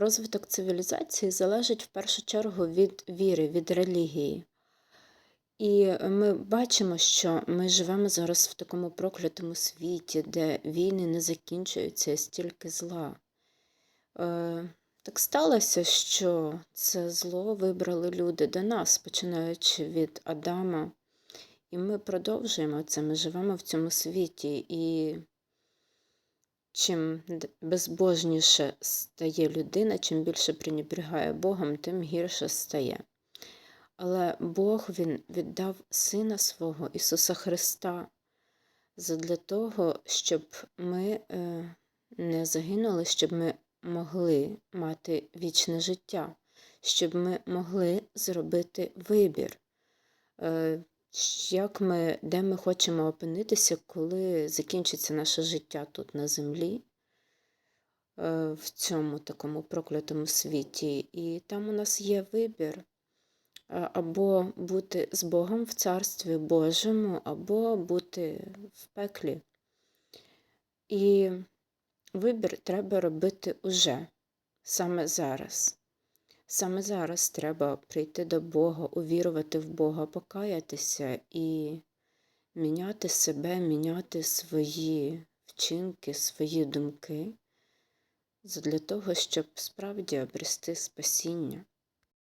Розвиток цивілізації залежить в першу чергу від віри, від релігії. І ми бачимо, що ми живемо зараз в такому проклятому світі, де війни не закінчуються, стільки зла. Е, Так сталося, що це зло вибрали люди до нас, починаючи від Адама. І ми продовжуємо це, ми живемо в цьому світі. І чим безбожніше стає людина, чим більше пренебрігає Богом, тим гірше стає. Але Бог Він віддав Сина свого Ісуса Христа задля того, щоб ми е, не загинули, щоб ми могли мати вічне життя, щоб ми могли зробити вибір, е, як ми, де ми хочемо опинитися, коли закінчиться наше життя тут на землі, е, в цьому такому проклятому світі. І там у нас є вибір е, або бути з Богом в Царстві Божому, або бути в пеклі. І вибір треба робити уже, саме зараз. Саме зараз треба прийти до Бога, увірувати в Бога, покаятися і міняти себе, міняти свої вчинки, свої думки, для того, щоб справді обрести спасіння.